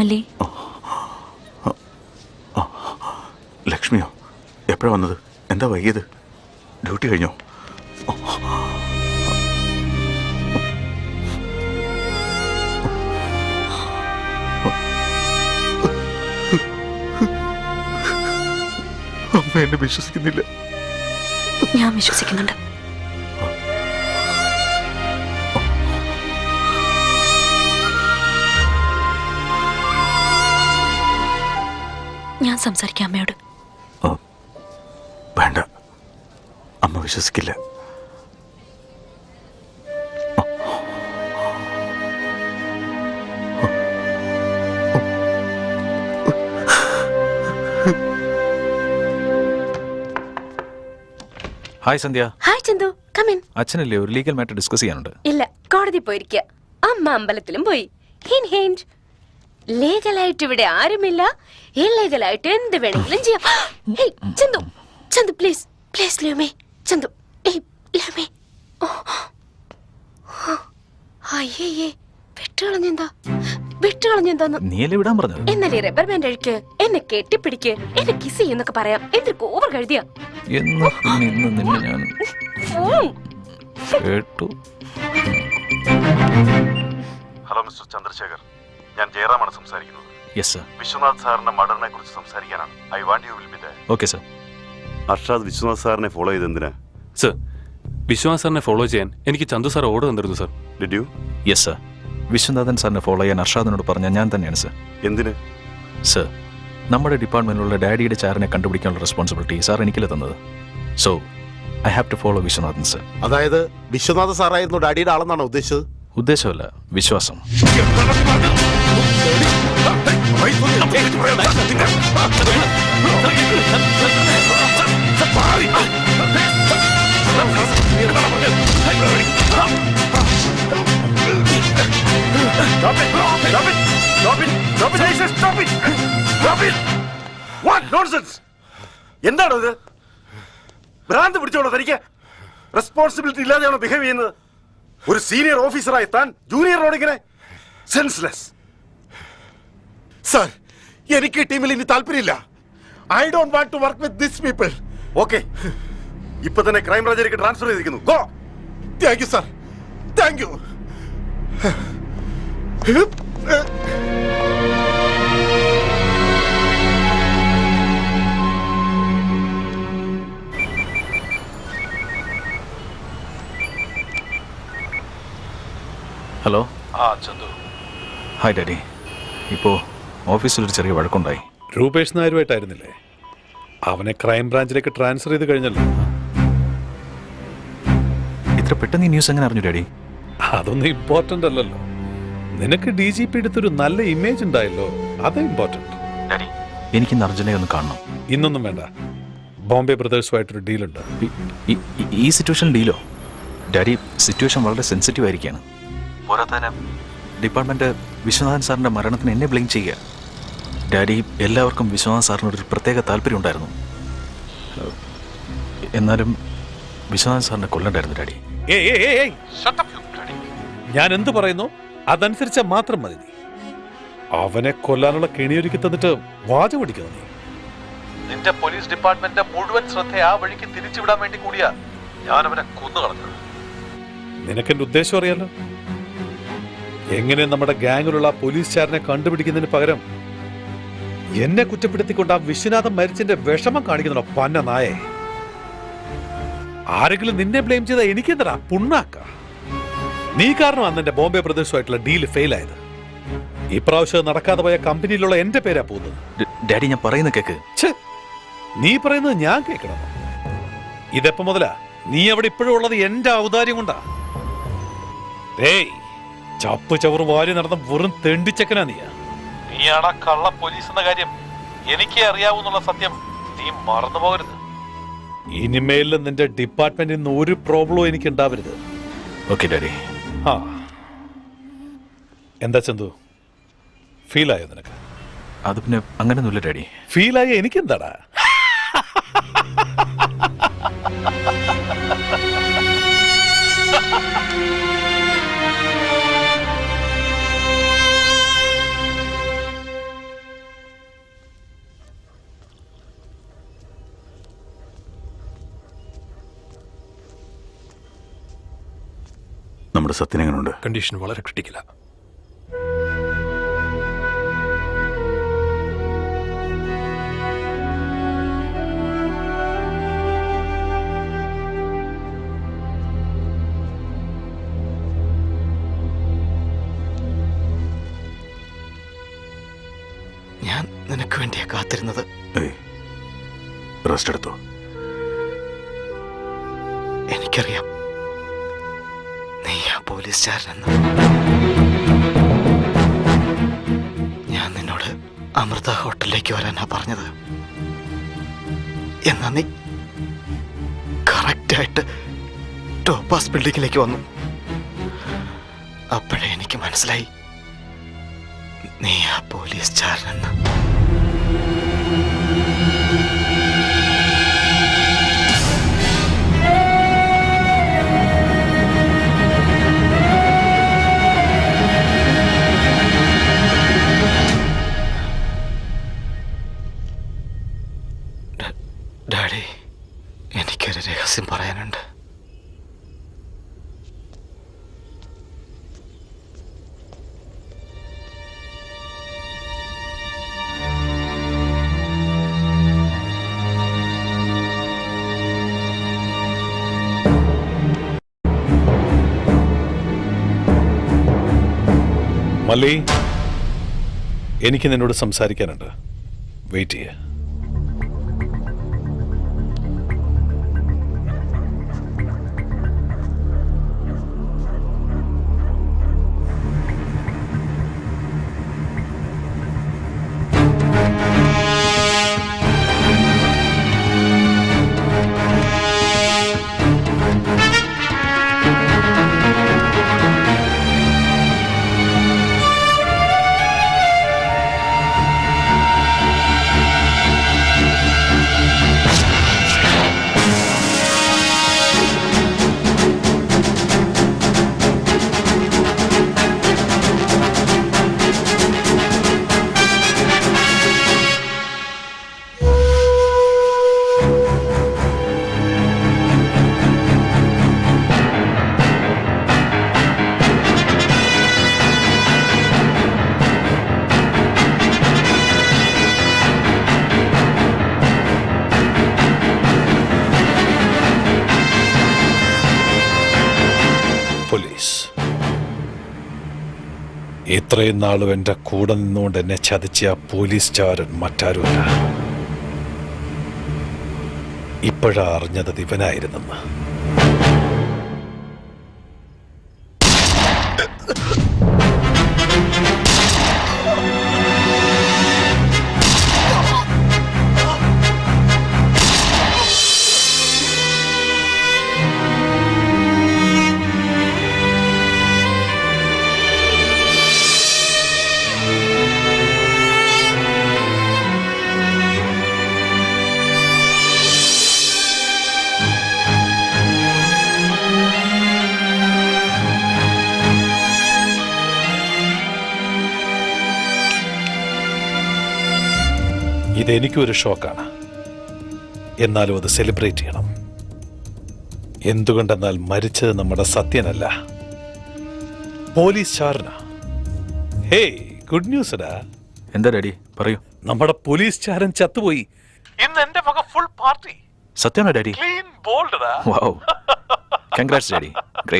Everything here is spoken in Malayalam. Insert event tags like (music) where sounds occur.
മല്ലി. ലക്ഷ്മിയോ എപ്പോഴാ വന്നത്? എന്താ വൈകിയത്? ഡ്യൂട്ടി കഴിഞ്ഞോ? അമ്മ എന്നെ വിശ്വസിക്കുന്നില്ല. ഞാൻ വിശ്വസിക്കുന്നുണ്ട്. ഞാൻ സംസാരിക്കാം അമ്മയോട്. വേണ്ട. അമ്മ വിശ്വസിക്കില്ല. Hi Sandhya hi Chandu come in അച്ഛനല്ലേ ഒരു ലീഗൽ മാറ്റർ ഡിസ്കസ് ചെയ്യാനുണ്ട്? ഇല്ല കോടതി പോയിരിക്കുക അമ്മ അമ്പലത്തിലും പോയി. ഹിൻ ഹിൻഡ് ലീഗലായിട്ട് ഇവിടെ ആരുമില്ല. ഇല്ലീഗലായിട്ട് എന്ത് വേണമെങ്കിലും ചെയ്യാം. (gasps) Hey Chandu Chandu please please ലൂമേ Chandu. ഏയ് ലൂമേ അയ്യേ വിട്ടുകളഞ്ഞെന്താ? വിട്ടുകളഞ്ഞെന്താന്ന്? നീയല്ലേ വിടാൻ പറഞ്ഞത്? എന്നാലേ റബ്ബർ ബാൻഡ് അഴിക്ക്? എന്നെ കെട്ടിപ്പിടിക്ക്? എന്നെ കിസ് ചെയ്യുന്നൊക്കെ പറയാം. എന്തൊരു ഓവർ കഴുതിയാ? എന്ന് പിന്നെ നിന്നെ ഞാൻ ഉം. കേട്ടു. Hello mister Chandrashekhar. ഞാൻ ജയറാമാണ് സംസാരിക്കുന്നത്. യെസ് സർ വിശ്വനാഥ് സാറിന്റെ മർഡറിനെ കുറിച്ച് സംസാരിക്കാനാണ്. I want you will be there okay sir Arshad Vishwanath സാറിനെ ഫോളോ ചെയ്ത് എന്തിനാ സർ വിശ്വനാഥ് സാറിനെ ഫോളോ ചെയ്യാൻ എനിക്ക് ചന്തു സാർ ഓർഡർ തന്നിരുന്നു sir did you yes sir Viswanathan സാറിനെ ഫോളോ ചെയ്യാൻ അർഷാദിനോട് പറഞ്ഞ ഞാൻ തന്നെയാണ് സർ എന്തിന്? സർ നമ്മുടെ ഡിപ്പാർട്ട്മെന്റിലുള്ള ഡാഡിയുടെ ചാറിനെ കണ്ടുപിടിക്കാനുള്ള റെസ്പോൺസിബിലിറ്റി സാർ എനിക്കല്ല തന്നത്. So I have to follow Viswanathan sir അതായത് വിശ്വനാഥ സാറായിരുന്നു ഡാഡിയുടെ ആളെന്നാണ് ഉദ്ദേശിച്ചത്? ഉദ്ദേശമല്ല വിശ്വാസം. എന്താണോ ഇത് ഭ്രാന്ത് പിടിച്ചോളൂ തനിക്ക്? റെസ്പോൺസിബിലിറ്റി ഇല്ലാതെയാണോ ബിഹേവ് ചെയ്യുന്നത്? ഒരു സീനിയർ ഓഫീസറായി താൻ ജൂനിയറിനോട് ഇങ്ങനെ സെൻസ്ലെസ് സർ എനിക്ക് ടീമിൽ ഇനി താല്പര്യമില്ല. I don't want to work with this people okay ഇപ്പൊ തന്നെ ക്രൈം ട്രാൻസ്ഫർ ചെയ്തിരിക്കുന്നു. Go thank you sir thank you ആ ചന്തു. ഹായ് ഡാഡി ഇപ്പോൾ ഓഫീസിലൊരു ചെറിയ വഴക്കുണ്ടായി. രൂപേഷ് നായരുമായിട്ടായിരുന്നില്ലേ? അവനെ ക്രൈം ബ്രാഞ്ചിലേക്ക് ട്രാൻസ്ഫർ ചെയ്ത് കഴിഞ്ഞല്ലോ. ഇത്ര പെട്ടെന്ന് ഈ ന്യൂസ് എങ്ങനെ അറിഞ്ഞു ഡാഡി അതൊന്നും ഇമ്പോർട്ടന്റ് അല്ലല്ലോ. നിനക്ക് ഡി ജി പി എടുത്തൊരു നല്ല ഇമേജ് ഉണ്ടായല്ലോ. അത് ഇമ്പോർട്ടന്റ് ഡാഡി എനിക്കിന്ന് അർജുനെ ഒന്ന് കാണണം. ഇന്നൊന്നും വേണ്ട. ബോംബെ ബ്രദേഴ്സുമായിട്ടൊരു ഡീലുണ്ട് ഈ- ഈ- ഈ സിറ്റുവേഷൻ ഡീലോ ഡാഡി സിറ്റുവേഷൻ വളരെ സെൻസിറ്റീവ് ആയിരിക്കുകയാണ്. പോരാത്തതിന് ഡിപ്പാർട്ട്മെന്റ് വിശ്വനാഥൻ സാറിന്റെ മരണത്തിന് എന്നെ ബ്ലെയിം ചെയ്യുക. ഡാഡി എല്ലാവർക്കും വിശ്വനാഥൻ സാറിനോട് ഒരു പ്രത്യേക താല്പര്യം ഉണ്ടായിരുന്നു. എന്നാലും വിശ്വനാഥൻ സാറിനെ കൊല്ലണ്ടായിരുന്നു ഡാഡി. ഏയ് ഏയ് ഏയ് ഏയ്. ഞാൻ എന്ത് പറയുന്നു? അതനുസരിച്ച മാത്രം മതി നീ. അവനെ കൊല്ലാനുള്ള കെണിയൊരുക്കി തന്നിട്ട് വാച പിടിക്കുന്നു നീ. നിന്റെ പോലീസ് ഡിപ്പാർട്ട്മെന്റിന്റെ മുഴുവൻ ശ്രദ്ധ ആ വഴിക്ക് തിരിച്ചുവിടാൻ വേണ്ടി കൂടിയാ ഞാൻ അവനെ കൊന്നു കളഞ്ഞത്. നിനക്കെന്റെ ഉദ്ദേശം അറിയാലോ? എങ്ങനെ നമ്മുടെ ഗാങ്ങിലുള്ള ആ പോലീസുകാരനെ കണ്ടുപിടിക്കുന്നതിന് പകരം എന്നെ കുറ്റപ്പെടുത്തിക്കൊണ്ട് ആ വിശ്വനാഥൻ മരിച്ചതിന്റെ വിഷമം കാണിക്കുന്നു പന്ന നായേ? ആരെങ്കിലും നിന്നെ ബ്ലെയിം ചെയ്ത എനിക്കെന്തടാ പുണ്ണാക്ക? നീ കാരണം അന്ന് എന്റെ ബോംബെ പ്രദേശമായിട്ടുള്ള ഡീൽ ഫെയിൽ ആയത്. ഇപ്രാവശ്യം നടക്കാതെ പോയ കമ്പനിയിലുള്ള എന്റെ പേരാ പോകുന്നത്. ഡാഡി ഞാൻ പറയുന്ന കേക്ക്. നീ പറയുന്നത് ഞാൻ കേൾക്കണം ഇതെപ്പോ മുതലാ? നീ അവിടെ ഇപ്പോഴും ഉള്ളത് എന്റെ ഔദാര്യം കൊണ്ടാ. ഏയ് ചപ്പ് ചവറ് വാരി നടന്ന വെറും തെണ്ടിച്ചക്കനാ നീ നീയാണ് ആ കള്ള പോലീസ് എന്ന കാര്യം എനിക്കേ അറിയാവൂന്നുള്ള സത്യം നീ മറന്നു പോകരുത്. ഇനിമേലിൽ നിന്റെ ഡിപ്പാർട്ട്മെന്റിൽ നിന്ന് ഒരു പ്രോബ്ലവും എനിക്ക് ഉണ്ടാവരുത് ഓക്കെ ഡാഡി. ആ എന്താ ചന്തു? ആയോ നിനക്ക്? അത് പിന്നെ അങ്ങനെയൊന്നുമില്ല ഡാഡി. ഫീലായ എനിക്കെന്താടാ? നമ്മുടെ സത്യൻ എങ്ങനെയുണ്ട് കണ്ടീഷൻ വളരെ ക്രിട്ടിക്കല. ഞാൻ നിനക്ക് വേണ്ടിയാ കാത്തിരുന്നത്. റെസ്റ്റ് എടുത്തോ. എനിക്കറിയാം. പോലീസുകാരനെന്ന് ഞാൻ നിന്നോട് അമൃത ഹോട്ടലിലേക്ക് വരാനാ പറഞ്ഞത്. എന്നാ നീ കറക്റ്റായിട്ട് ടോപ്പാസ് ബിൽഡിങ്ങിലേക്ക് വന്നു. അപ്പോഴേ എനിക്ക് മനസ്സിലായി നീ ആ പോലീസ് ചാരനെന്ന്. ഡാഡി എനിക്കൊരു രഹസ്യം പറയാനുണ്ട്. മല്ലി എനിക്ക് നിന്നോട് സംസാരിക്കാനുണ്ട്. വെയിറ്റ് ചെയ്യ. ഇത്രയും നാളും എന്റെ കൂടെ നിന്നുകൊണ്ട് എന്നെ ചതിച്ച പോലീസ് ചാരൻ മറ്റാരുമല്ല. ഇപ്പോഴാ അറിഞ്ഞത് ഇത് ഒരു ഇതെനിക്കൊരു ഷോക്കാണ്. എന്നാലും അത് സെലിബ്രേറ്റ് ചെയ്യണം. എന്തുകൊണ്ടെന്നാൽ മരിച്ചത് നമ്മുടെ സത്യനല്ല. പോലീസ് ചാരന ഹേ ഗുഡ് ന്യൂസ് ഡാ എന്താ ഡാഡി? പറയൂ. നമ്മുടെ പോലീസ് ചാരൻ ചത്തുപോയി. ഇന്ന് എന്റെ മക ഫുൾ പാർട്ടി. സത്യമാണോ daddy? Clean bold. Wow congrats daddy. Great.